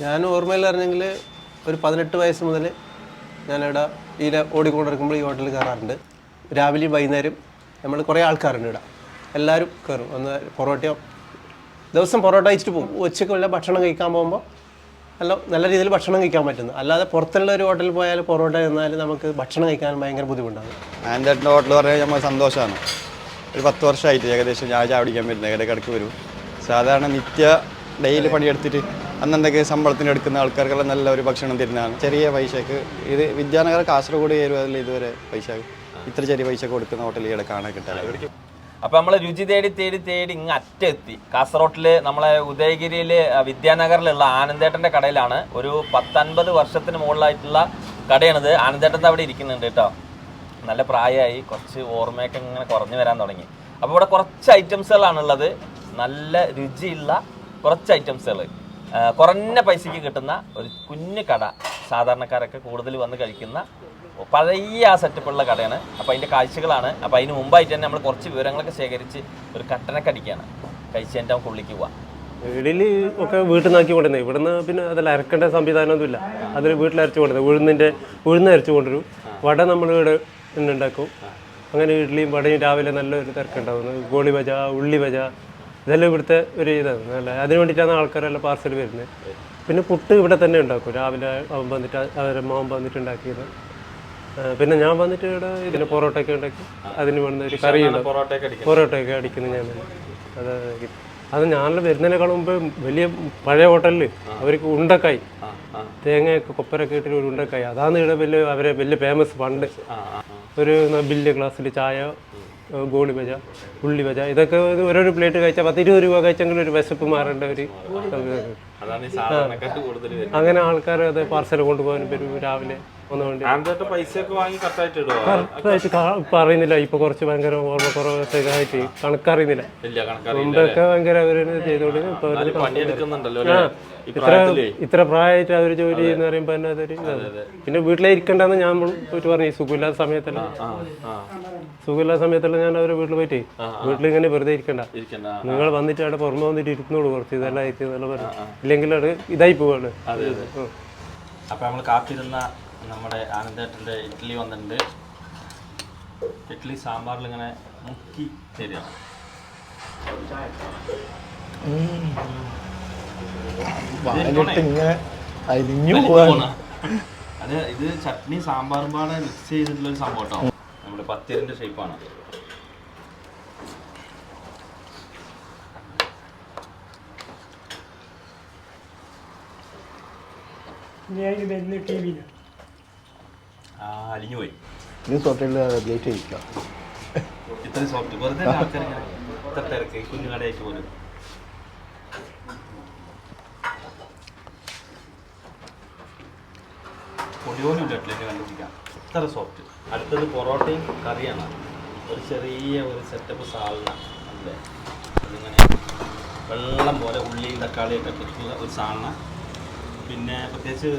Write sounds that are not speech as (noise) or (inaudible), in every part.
ഞാൻ ഓർമ്മയിൽ അറിഞ്ഞെങ്കിൽ ഒരു പതിനെട്ട് വയസ്സ് മുതൽ ഞാനിവിടെ ഈ ഓടിക്കൊണ്ടിരിക്കുമ്പോൾ ഈ ഹോട്ടലിൽ കയറാറുണ്ട്. രാവിലെയും വൈകുന്നേരം നമ്മൾ കുറേ ആൾക്കാരുണ്ട് ഇവിടെ. എല്ലാവരും കയറും. ഒന്ന് പൊറോട്ടയോ ദിവസം പൊറോട്ട കഴിച്ചിട്ട് പോകും. ഉച്ചയ്ക്ക് വല്ല ഭക്ഷണം കഴിക്കാൻ പോകുമ്പോൾ നല്ല നല്ല രീതിയിൽ ഭക്ഷണം കഴിക്കാൻ പറ്റുന്നു. അല്ലാതെ പുറത്തുള്ള ഒരു ഹോട്ടലിൽ പോയാൽ പൊറോട്ട എന്നാൽ നമുക്ക് ഭക്ഷണം കഴിക്കാൻ ഭയങ്കര ബുദ്ധിമുട്ടാണ്. ആൻഡേട്ടന്റെ ഹോട്ടൽ പറഞ്ഞാൽ നമ്മൾ സന്തോഷമാണ്. ഒരു പത്ത് വർഷമായിട്ട് ഏകദേശം ഞാൻ ചാവടിക്കാൻ വരുന്നത് ഇടയ്ക്കിടയ്ക്ക് വരും. സാധാരണ നിത്യ ഡെയിലി പണിയെടുത്തിട്ട് അന്നെന്തൊക്കെ ശമ്പളത്തിന് എടുക്കുന്ന ആൾക്കാർക്കെല്ലാം നല്ല ഒരു ഭക്ഷണം തരുന്നതാണ്. ചെറിയ പൈസക്ക് ഇത് വിദ്യാനഗർ കാസർഗോഡ് കയറുമതിൽ ഇതുവരെ പൈസ ഇത്ര ചെറിയ പൈസ കൊടുക്കുന്ന ഹോട്ടലിൽ ഇവിടെ കാണാൻ കിട്ടാൻ അപ്പൊ നമ്മൾ രുചി തേടി തേടി തേടി ഇങ്ങ് അറ്റെത്തി. കാസർഗോട്ടിൽ നമ്മളെ ഉദയഗിരിയിൽ വിദ്യാനഗറിലുള്ള ആനന്ദേട്ടന്റെ കടയിലാണ് ഒരു പത്തൻപത് വർഷത്തിന് മുകളിലായിട്ടുള്ള കടയാണിത്. ആനന്ദേട്ടൻ അവിടെ ഇരിക്കുന്നുണ്ട് കേട്ടോ. നല്ല പ്രായമായി കുറച്ച് ഓർമ്മയൊക്കെ ഇങ്ങനെ കുറഞ്ഞു വരാൻ തുടങ്ങി. അപ്പോൾ ഇവിടെ കുറച്ച് ഐറ്റംസുകളാണുള്ളത് നല്ല രുചിയുള്ള കുറച്ച് ഐറ്റംസുകൾ കുറഞ്ഞ പൈസയ്ക്ക് കിട്ടുന്ന ഒരു കുഞ്ഞു കട സാധാരണക്കാരൊക്കെ കൂടുതൽ വന്ന് കഴിക്കുന്ന പഴയ ആ സെറ്റപ്പുള്ള കടയാണ്. അപ്പോൾ അതിന്റെ കാഴ്ചകളാണ്. അപ്പോൾ അതിന് മുമ്പായിട്ട് തന്നെ നമ്മൾ കുറച്ച് വിവരങ്ങളൊക്കെ ശേഖരിച്ച് ഒരു കട്ടനൊക്കെ അടിക്കുകയാണ്. കഴിച്ചതിന്റെ ഉള്ളിലേക്ക് പോവാം. വീടിൽ ഒക്കെ വീട്ടിൽ നിന്നാക്കി കൊണ്ടുവന്നത് ഇവിടുന്ന് പിന്നെ അതിൽ അരക്കേണ്ട സംവിധാനമൊന്നുമില്ല. അതിൽ വീട്ടിൽ അരച്ചു കൊണ്ടുവന്നത് ഉഴുന്നിന്റെ ഉഴുന്ന് അരച്ച് കൊണ്ടുവരും. വട നമ്മൾ ഇവിടെ ഉണ്ടാക്കും അങ്ങനെ ഇഡ്ഡലിയും വടയും രാവിലെ നല്ലൊരു തിരക്കുണ്ടാവുന്നത് ഗോളി ഭജ ഉള്ളി വജ ഇതെല്ലാം ഇവിടുത്തെ ഒരു ഇതാണ്. നല്ല അതിന് വേണ്ടിയിട്ടാണ് ആൾക്കാരെല്ലാം പാർസൽ വരുന്നത്. പിന്നെ പുട്ട് ഇവിടെ തന്നെ ഉണ്ടാക്കും. രാവിലെ അവൻ വന്നിട്ട് അവരെ മോൻ വന്നിട്ട് ഉണ്ടാക്കിയത്. പിന്നെ ഞാൻ വന്നിട്ട് ഇവിടെ ഇതിന് പൊറോട്ടയൊക്കെ ഉണ്ടാക്കി. അതിന് വേണ്ട ഒരു കറി പൊറോട്ട പൊറോട്ടയൊക്കെ അടിക്കുന്നു അടിക്കുന്നത് ഞാൻ. അത് അത് ഞാനെല്ലാം വരുന്നതിനേക്കാളും മുമ്പ് വലിയ പഴയ ഹോട്ടലിൽ അവർക്ക് ഉണ്ടക്കായി. തേങ്ങയൊക്കെ കൊപ്പരൊക്കെ ഇട്ടിട്ട് ഒരു ഉണ്ടക്കായി. അതാണ് ഇവിടെ വലിയ അവരെ വലിയ ഫേമസ് പണ്ട് ഒരു വലിയ ഗ്ലാസ്സിൽ ചായ ഗോളി ബജ ഉള്ളി ബജ. ഇതൊക്കെ ഓരോരോ പ്ലേറ്റ് കഴിച്ചാൽ പത്ത് ഇരുപത് രൂപ കഴിച്ചെങ്കിൽ ഒരു വിശപ്പ് മാറേണ്ട ഒരു അങ്ങനെ ആൾക്കാർ അത് പാർസൽ കൊണ്ടുപോകാൻ വരും രാവിലെ. കാ- ഇപ്പൊ കുറച്ച് ഭയങ്കര ഓർമ്മ കുറവൊക്കെ ആയിട്ട് കണക്കറിയുന്നില്ല മുമ്പൊക്കെ ഭയങ്കര അവർ ഇത്ര ഇത്ര പ്രായമായിട്ട് അവർ ജോലി ചെയ്യുന്ന പറയുമ്പോ തന്നെ അതൊരു. പിന്നെ വീട്ടിലേ ഇരിക്കണ്ടെന്ന് ഞാൻ പോയിട്ട് പറഞ്ഞു. സുഖമില്ലാത്ത സമയത്തല്ല. സുഖമില്ലാത്ത സമയത്തല്ല ഞാൻ അവരെ വീട്ടിൽ പോയിട്ട്. വീട്ടിൽ ഇങ്ങനെ വെറുതെ ഇരിക്കണ്ട. നിങ്ങൾ വന്നിട്ട് അവിടെ പുറമെ വന്നിട്ട് ഇരുന്നോളൂ കുറച്ച് ഇതെല്ലാം ആയിട്ട് ഇതെല്ലാം പറഞ്ഞു. ഇല്ലെങ്കിൽ അത് ഇതായി പോവാണ് അപ്പൊ നമ്മൾ കാത്തിരുന്ന നമ്മുടെ ആനന്ദേട്ടന്റെ ഇഡ്ഡലി വന്നിട്ടുണ്ട്. ഇഡ്ഡലി സാമ്പാറിൽ ഇങ്ങനെ മുക്കി തരിക അത് ഇത് ചട്നി സാമ്പാറും പാടെ മിക്സ് ചെയ്തിട്ടുള്ള ഒരു സംഭവം കേട്ടോ നമ്മുടെ പത്തിരിന്റെ ഷേപ്പാണ് ആ അലിഞ്ഞു പോയി ഇത് തൊട്ടുള്ള റെഡിയായിട്ട് കഴിക്കാം ഇത്രയും സോഫ്റ്റ് വെറുതെ ആൾക്കാർ ഇങ്ങനെ ഇത്ര തിരക്ക് കുഞ്ഞു കടയായിട്ട് പോലും. പൊടിയോലും ഇട്ടിട്ടില്ല കണ്ടുപിടിക്കാം. ഇത്ര സോഫ്റ്റ് അടുത്തത് പൊറോട്ടയും കറിയാണ്. ഒരു ചെറിയ ഒരു സെറ്റപ്പ് സാലന അല്ലേ? അതിങ്ങനെ വെള്ളം പോലെ ഉള്ളിയും തക്കാളിയൊക്കെ ഇട്ടിട്ടുള്ള ഒരു സാലന പിന്നെ പ്രത്യേകിച്ച്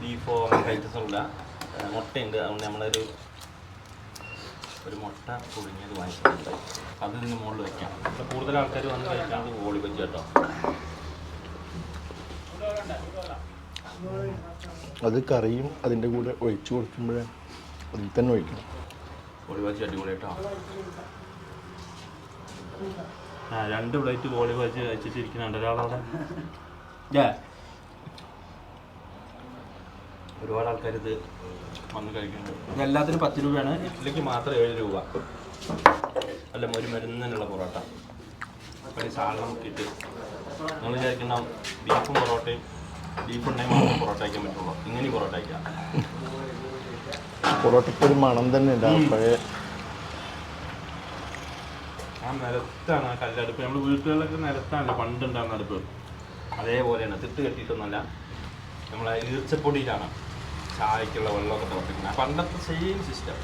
ബീഫോ അങ്ങനത്തെ ഐറ്റംസ് ഇല്ല ഏഹ് മുട്ടയുണ്ട്. അതുകൊണ്ട് നമ്മളൊരു ഒരു മുട്ട പുഴുങ്ങിയത് വാങ്ങിച്ചിട്ടുണ്ട്. അത് ഇതിന് മുകളിൽ വെക്കാം അപ്പോൾ കൂടുതൽ ആൾക്കാർ വന്ന് കഴിക്കുന്നത് ഓളി ബജ്ജി കേട്ടോ. അത് കറിയും അതിന്റെ കൂടെ ഒഴിച്ചു കൊടുക്കുമ്പോഴേ അതിൽ തന്നെ ഒഴിക്കണം. ബജ്ജി അടിപൊളി കേട്ടോ. ആ രണ്ട് പ്ലേറ്റ് ബോളി ബജ്ജി വെച്ചിട്ടിരിക്കുന്നുണ്ട് ഒരാളവിടെ. (laughs) Yeah. ഒരുപാട് ആൾക്കാർ ഇത് വന്ന് കഴിക്കുന്നത്. എല്ലാത്തിനും പത്ത് രൂപയാണ്. ഇഡ്ഡലിക്ക് മാത്രം ഏഴ് രൂപ. അല്ല ഒരു മരുന്നിനുള്ള പൊറോട്ട. അപ്പോൾ സാധനം നോക്കിയിട്ട് നിങ്ങൾ വിചാരിക്കുന്ന ബീഫും പൊറോട്ടയും ബീഫ് ഉണ്ടെങ്കിൽ മാത്രം പൊറോട്ട വയ്ക്കാൻ പറ്റുള്ളൂ. ഇങ്ങനെ പൊറോട്ട വയ്ക്കാം പൊറോട്ടയ്ക്ക് ഒരു മണം തന്നെ ഉണ്ടാവും ആ പഴയ ആ നിലത്താണ് ആ കല്ലടുപ്പ്. നമ്മൾ വീട്ടുകളിലൊക്കെ നിലത്താണ് പണ്ടുണ്ടാകുന്ന അടുപ്പ്. അതേപോലെയാണ്. തിട്ട് കെട്ടിയിട്ടൊന്നുമല്ല. നമ്മളെ ഈർച്ചപ്പൊടിയിലാണ്. ചായക്കുള്ള വെള്ളമൊക്കെ തിളപ്പിക്കുന്നത്. പണ്ടത്തെ സെയിം സിസ്റ്റം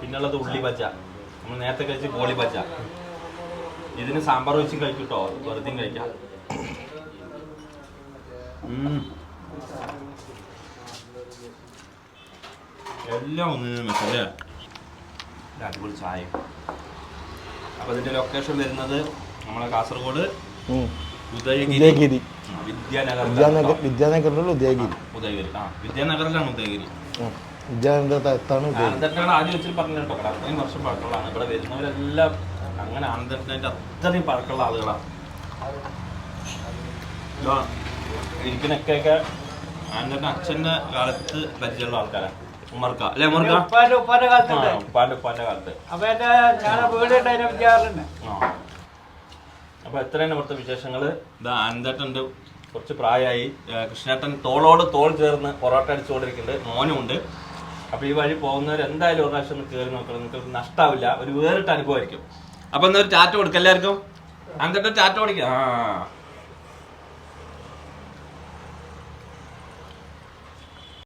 പിന്നുള്ളത് ഉള്ളി പച്ച നമ്മൾ നേരത്തെ കഴിച്ച് കോളി പച്ച ഇതിന് സാമ്പാർ വെച്ചും കഴിക്കൂട്ടോ വെറുതെ കഴിക്കാം. എല്ലാം ഒന്നിനും മെച്ചല്ലേ അടിപൊളി ചായ. അപ്പോൾ ലൊക്കേഷൻ വരുന്നത് നമ്മളെ കാസർഗോഡ്. ഉദയഗിരി. ഉദയഗിരി. വിദ്യാനഗർ വിദ്യാനഗർ വിദ്യാനഗറിലുള്ള ഉദയഗിരി. ഉദയഗിരി. ആ വിദ്യാനഗറിലാണ് ഉദയഗിരി. അടുത്താണ് ഉദയഗിരി. ആദ്യം വെച്ചിട്ട് പറഞ്ഞു കേട്ടോ അത്രയും വർഷം പഴക്കമുള്ളതാണ്. ഇവിടെ വരുന്നവരെല്ലാം അങ്ങനെ ആനന്ദട്ടനായിട്ട് അത്രയും പഴക്കമുള്ള ആളുകളാണ് ഇരിക്കുന്നൊക്കെ ആനന്ദട്ടൻ അച്ഛന്റെ കാലത്ത് പരിചയമുള്ള ആൾക്കാരാണ് ഉമ്മർക്ക. അല്ലെ ഉമ്മർക്ക? ഉപ്പാന്റെ ഉപ്പാന്റെ ആ, കാലത്തുണ്ട് ഉപ്പാന്റെ ഉപ്പാന്റെ കാലത്ത്. അപ്പൊ എന്റെ ഞാനെ വീട് ഉണ്ടായിരുന്നു വിചാറിന് ആ. അപ്പൊ എത്രയാണ് ഇവിടുത്തെ വിശേഷങ്ങൾ ഇതാ ആനന്ദേട്ടന്റെ കുറച്ച് പ്രായമായി കൃഷ്ണേട്ടൻ തോളോട് തോൾ ചേർന്ന് പൊറോട്ട അടിച്ചുകൊണ്ടിരിക്കുന്നുണ്ട്. മോനും ഉണ്ട്. അപ്പൊ ഈ വഴി പോകുന്നവർ എന്തായാലും ഒരു പ്രാവശ്യം ഒന്ന് കയറി നോക്കണം. നിങ്ങൾക്ക് നഷ്ടാവില്ല. ഒരു വേറിട്ട അനുഭവമായിരിക്കും. അപ്പൊ എന്നാ ഒരു കൊടുക്കും കൊടുക്കാം എല്ലാവർക്കും. ആനന്ദേട്ടൻ ചാറ്റ് കൊടുക്കാം. ആ.